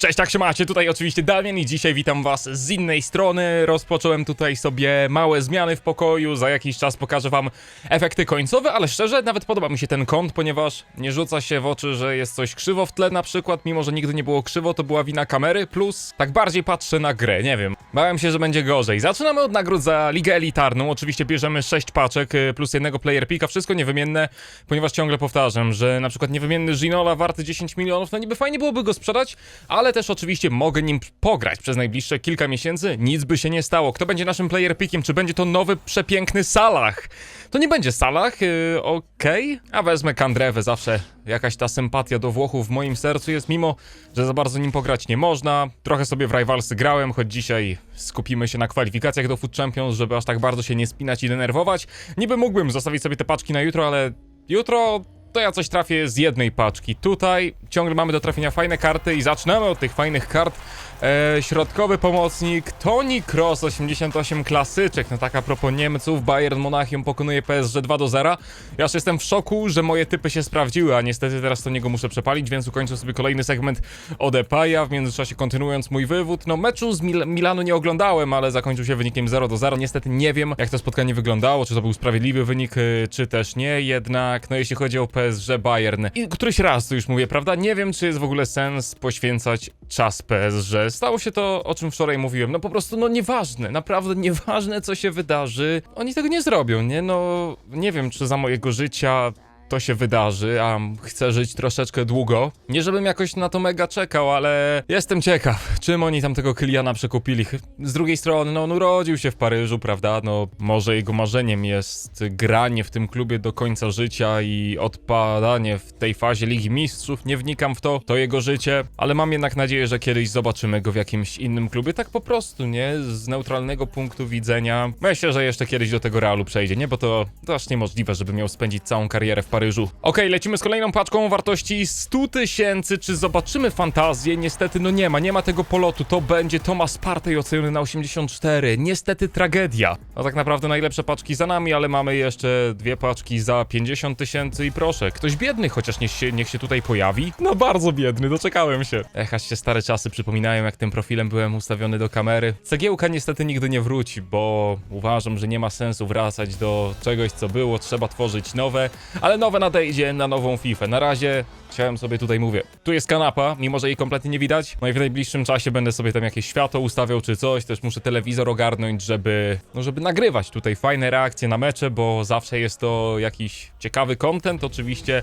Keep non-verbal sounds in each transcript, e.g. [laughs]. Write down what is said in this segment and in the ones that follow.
Cześć, jak się macie? Tutaj oczywiście Damian i dzisiaj witam was z innej strony. Rozpocząłem tutaj sobie małe zmiany w pokoju, za jakiś czas pokażę wam efekty końcowe, ale szczerze nawet podoba mi się ten kąt, ponieważ nie rzuca się w oczy, że jest coś krzywo w tle na przykład, mimo że nigdy nie było krzywo, to była wina kamery, plus tak bardziej patrzę na grę, nie wiem. Bałem się, że będzie gorzej. Zaczynamy od nagród za Ligę Elitarną, oczywiście bierzemy 6 paczek y, plus jednego player picka, wszystko niewymienne, ponieważ ciągle powtarzam, że na przykład niewymienny Ginola warty 10 milionów, no niby fajnie byłoby go sprzedać, ale też oczywiście mogę nim pograć przez najbliższe kilka miesięcy, nic by się nie stało. Kto będzie naszym player pickiem? Czy będzie to nowy, przepiękny Salah? To nie będzie Salah, yy, okej, a wezmę Kandrewę, zawsze jakaś ta sympatia do Włochów w moim sercu jest, mimo że za bardzo nim pograć nie można. Trochę sobie w Rivalsy grałem, choć dzisiaj skupimy się na kwalifikacjach do Food Champions, żeby aż tak bardzo się nie spinać i denerwować. Niby mógłbym zostawić sobie te paczki na jutro, ale jutro to ja coś trafię z jednej paczki. Tutaj ciągle mamy do trafienia fajne karty i zaczynamy od tych fajnych kart. E, środkowy pomocnik Toni Kroos 88 klasyczek. No tak a propos Niemców, Bayern Monachium pokonuje PSG 2 do 0. Ja już jestem w szoku, że moje typy się sprawdziły, a niestety teraz to niego muszę przepalić, więc ukończę sobie kolejny segment od Epaja. W międzyczasie kontynuując mój wywód. No meczu z Mil Milanu nie oglądałem, ale zakończył się wynikiem 0 do 0. Niestety nie wiem, jak to spotkanie wyglądało, czy to był sprawiedliwy wynik, y, czy też nie. Jednak, no jeśli chodzi o PSG Bayern, i któryś raz to już mówię, prawda? Nie wiem, czy jest w ogóle sens poświęcać czas PSG. Stało się to, o czym wczoraj mówiłem. No po prostu, no nieważne, naprawdę nieważne, co się wydarzy. Oni tego nie zrobią, nie? No, nie wiem, czy za mojego życia to się wydarzy, a chcę żyć troszeczkę długo. Nie żebym jakoś na to mega czekał, ale jestem ciekaw, czym oni tam tego Kyliana przekupili. Z drugiej strony, no on urodził się w Paryżu, prawda? No może jego marzeniem jest granie w tym klubie do końca życia i odpadanie w tej fazie Ligi Mistrzów. Nie wnikam w to, to jego życie, ale mam jednak nadzieję, że kiedyś zobaczymy go w jakimś innym klubie, tak po prostu, nie? Z neutralnego punktu widzenia. Myślę, że jeszcze kiedyś do tego Realu przejdzie, nie? Bo to, to aż niemożliwe, żeby miał spędzić całą karierę w Paryżu. Okej, lecimy z kolejną paczką o wartości 100 tysięcy. Czy zobaczymy fantazję? Niestety, no nie ma, nie ma tego polotu. To będzie Thomas Partey oceniony na 84. Niestety tragedia. No tak naprawdę najlepsze paczki za nami, ale mamy jeszcze dwie paczki za 50 tysięcy i proszę, ktoś biedny chociaż niech się, niech się tutaj pojawi. No bardzo biedny, doczekałem się. Ech, się stare czasy przypominają, jak tym profilem byłem ustawiony do kamery. Cegiełka niestety nigdy nie wróci, bo uważam, że nie ma sensu wracać do czegoś, co było. Trzeba tworzyć nowe, ale nowe nadejdzie na nową FIFA. Na razie chciałem sobie tutaj mówię. Tu jest kanapa, mimo że jej kompletnie nie widać. No i w najbliższym czasie będę sobie tam jakieś światło ustawiał czy coś. Też muszę telewizor ogarnąć, żeby, no żeby nagrywać tutaj fajne reakcje na mecze, bo zawsze jest to jakiś ciekawy content. Oczywiście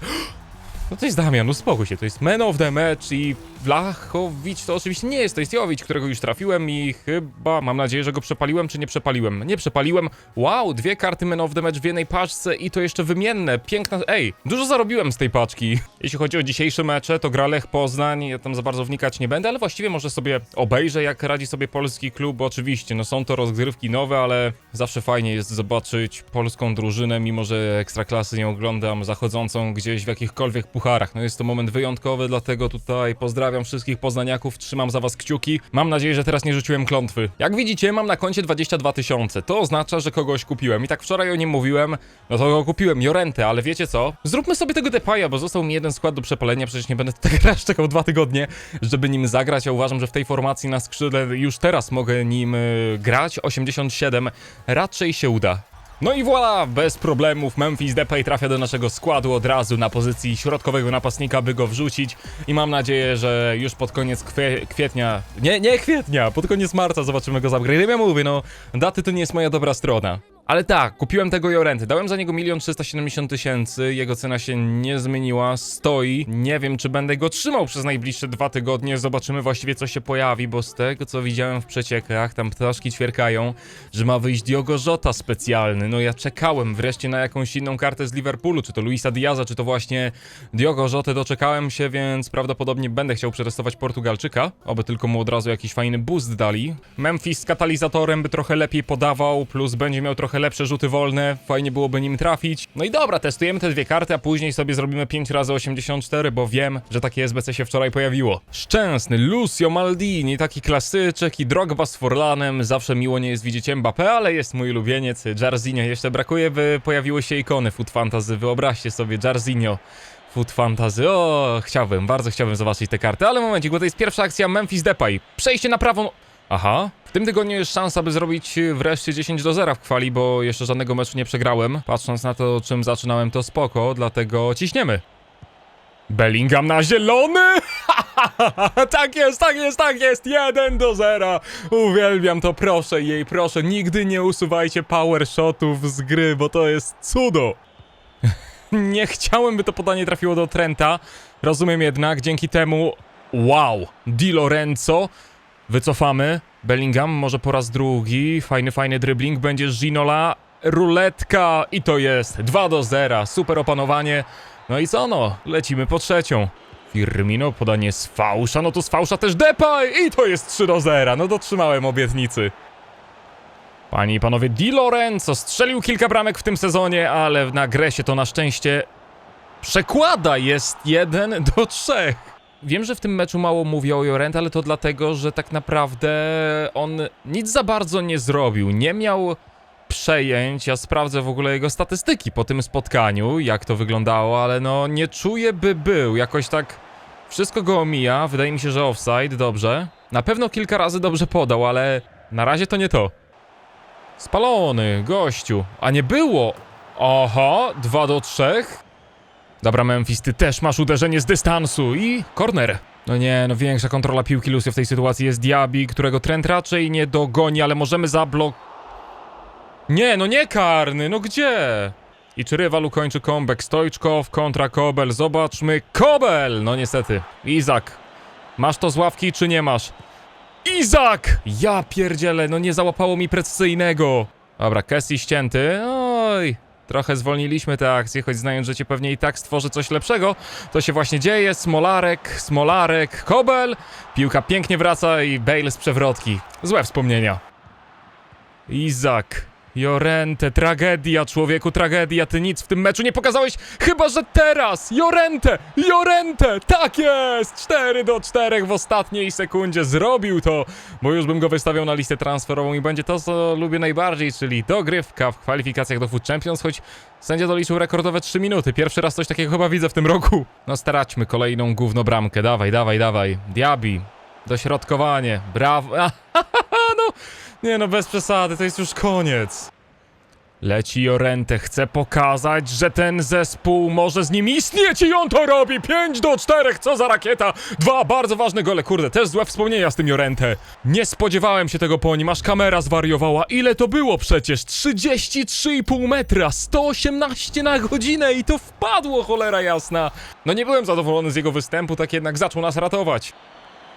no to jest Damian, uspokój się, to jest Man of the Match i Blachowicz to oczywiście nie jest, to jest Jowicz, którego już trafiłem i chyba, mam nadzieję, że go przepaliłem, czy nie przepaliłem? Nie przepaliłem. Wow, dwie karty Man of the Match w jednej paczce i to jeszcze wymienne, piękna, ej, dużo zarobiłem z tej paczki. [laughs] Jeśli chodzi o dzisiejsze mecze, to gra Lech Poznań, ja tam za bardzo wnikać nie będę, ale właściwie może sobie obejrzę, jak radzi sobie polski klub, oczywiście, no są to rozgrywki nowe, ale zawsze fajnie jest zobaczyć polską drużynę, mimo że ekstraklasy nie oglądam, zachodzącą gdzieś w jakichkolwiek pucharach. No jest to moment wyjątkowy, dlatego tutaj pozdrawiam wszystkich poznaniaków, trzymam za was kciuki. Mam nadzieję, że teraz nie rzuciłem klątwy. Jak widzicie, mam na koncie 22 tysiące. To oznacza, że kogoś kupiłem. I tak wczoraj o nim mówiłem, no to go kupiłem, Jorentę, ale wiecie co? Zróbmy sobie tego Depaja, bo został mi jeden skład do przepalenia, przecież nie będę [laughs] tutaj teraz czekał dwa tygodnie, żeby nim zagrać. Ja uważam, że w tej formacji na skrzydle już teraz mogę nim y, grać. 87 raczej się uda. No i voilà, bez problemów Memphis Depay trafia do naszego składu od razu na pozycji środkowego napastnika, by go wrzucić i mam nadzieję, że już pod koniec kwie kwietnia, nie, nie kwietnia, pod koniec marca zobaczymy go z upgrade'em. Ja mówię, no, daty to nie jest moja dobra strona. Ale tak, kupiłem tego Jorenty, dałem za niego 1 370 tysięcy, jego cena się nie zmieniła, stoi. Nie wiem, czy będę go trzymał przez najbliższe dwa tygodnie, zobaczymy właściwie co się pojawi, bo z tego co widziałem w przeciekach, tam ptaszki ćwierkają, że ma wyjść Diogo Jota specjalny. No ja czekałem wreszcie na jakąś inną kartę z Liverpoolu, czy to Luisa Diaza, czy to właśnie Diogo Jotę, doczekałem się, więc prawdopodobnie będę chciał przetestować Portugalczyka, oby tylko mu od razu jakiś fajny boost dali. Memphis z katalizatorem by trochę lepiej podawał, plus będzie miał trochę lepsze rzuty wolne, fajnie byłoby nim trafić. No i dobra, testujemy te dwie karty, a później sobie zrobimy 5 razy 84, bo wiem, że takie SBC się wczoraj pojawiło. Szczęsny, Lucio Maldini, taki klasyczek i Drogba z Forlanem, zawsze miło nie jest widzieć Mbappé, ale jest mój ulubieniec, Jarzinho. Jeszcze brakuje, by pojawiły się ikony Food Fantasy, wyobraźcie sobie, Jarzinho. Food Fantasy, o, chciałbym, bardzo chciałbym zobaczyć te karty, ale momencik, bo to jest pierwsza akcja Memphis Depay. Przejście na prawą... Aha, tym tygodniu jest szansa, by zrobić y, wreszcie 10 do 0 w kwali, bo jeszcze żadnego meczu nie przegrałem. Patrząc na to, czym zaczynałem, to spoko, dlatego ciśniemy. Bellingham na zielony! [laughs] tak jest, tak jest, tak jest! 1 do 0! Uwielbiam to, proszę jej, proszę, nigdy nie usuwajcie power shotów z gry, bo to jest cudo! [laughs] nie chciałem, by to podanie trafiło do Trenta. Rozumiem jednak, dzięki temu... Wow! Di Lorenzo. Wycofamy. Bellingham może po raz drugi. Fajny, fajny dribbling. Będzie Ginola. Ruletka. I to jest 2 do 0. Super opanowanie. No i co no? Lecimy po trzecią. Firmino, podanie z fałsza. No to z fałsza też Depay. I to jest 3 do 0. No dotrzymałem obietnicy. Panie i panowie, Di Lorenzo strzelił kilka bramek w tym sezonie, ale na grę się to na szczęście przekłada. Jest 1 do 3. Wiem, że w tym meczu mało mówię o Jorent, ale to dlatego, że tak naprawdę on nic za bardzo nie zrobił. Nie miał przejęć. Ja sprawdzę w ogóle jego statystyki po tym spotkaniu, jak to wyglądało, ale no nie czuję, by był. Jakoś tak wszystko go omija. Wydaje mi się, że offside, dobrze. Na pewno kilka razy dobrze podał, ale na razie to nie to. Spalony, gościu. A nie było. Oho, 2 do 3. Dobra, Memphis, ty też masz uderzenie z dystansu i corner. No nie, no większa kontrola piłki Lucio w tej sytuacji jest Diaby, którego Trent raczej nie dogoni, ale możemy zablok... Nie, no nie karny, no gdzie? I czy rywal ukończy comeback Stojczkow kontra Kobel? Zobaczmy. Kobel! No niestety. Izak. Masz to z ławki, czy nie masz? Izak! Ja pierdzielę, no nie załapało mi precyzyjnego. Dobra, Kessi ścięty. Oj, trochę zwolniliśmy tę akcję, choć znając, że cię pewnie i tak stworzy coś lepszego. To się właśnie dzieje. Smolarek, Smolarek, Kobel. Piłka pięknie wraca i Bale z przewrotki. Złe wspomnienia. Izak. Jorente, tragedia, człowieku, tragedia. Ty nic w tym meczu nie pokazałeś, chyba że teraz! Jorente! Jorente! Tak jest! 4 do 4 w ostatniej sekundzie zrobił to, bo już bym go wystawiał na listę transferową i będzie to, co lubię najbardziej, czyli dogrywka w kwalifikacjach do Food Champions, choć sędzia doliczył rekordowe 3 minuty. Pierwszy raz coś takiego chyba widzę w tym roku. No staraćmy kolejną gówno bramkę. Dawaj, dawaj, dawaj. Diabi. Dośrodkowanie. Brawo. [laughs] no, nie no, bez przesady, to jest już koniec. Leci Jorente, chce pokazać, że ten zespół może z nim istnieć i on to robi! 5 do 4, co za rakieta! Dwa bardzo ważne gole, kurde, też złe wspomnienia z tym Jorente. Nie spodziewałem się tego po nim, aż kamera zwariowała. Ile to było przecież? 33,5 metra, 118 na godzinę i to wpadło, cholera jasna. No nie byłem zadowolony z jego występu, tak jednak zaczął nas ratować.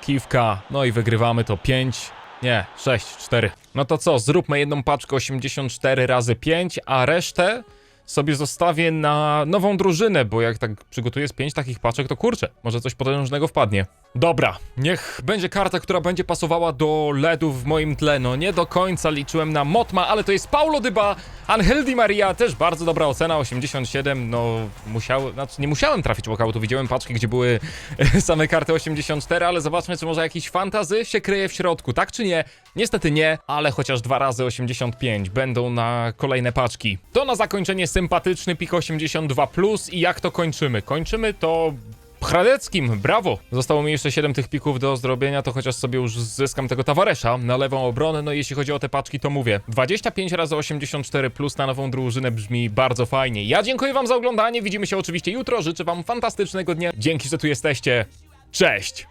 Kiwka, no i wygrywamy to 5, nie, 6, 4. No to co, zróbmy jedną paczkę 84 razy 5, a resztę sobie zostawię na nową drużynę, bo jak tak przygotuję z 5 takich paczek, to kurczę, może coś potężnego wpadnie. Dobra, niech będzie karta, która będzie pasowała do LEDów w moim tle. No nie do końca liczyłem na Motma, ale to jest Paulo Dyba, Angel Di Maria, też bardzo dobra ocena, 87, no musiał, znaczy nie musiałem trafić walkoutu, widziałem paczki, gdzie były [laughs] same karty 84, ale zobaczmy, czy może jakiś fantazy się kryje w środku, tak czy nie? Niestety nie, ale chociaż dwa razy 85 będą na kolejne paczki. To na zakończenie sympatyczny pik 82+, plus i jak to kończymy? Kończymy to Hradeckim, brawo! Zostało mi jeszcze 7 tych pików do zrobienia, to chociaż sobie już zyskam tego Tavaresza na lewą obronę, no jeśli chodzi o te paczki, to mówię. 25 razy 84 plus na nową drużynę brzmi bardzo fajnie. Ja dziękuję wam za oglądanie, widzimy się oczywiście jutro, życzę wam fantastycznego dnia. Dzięki, że tu jesteście. Cześć!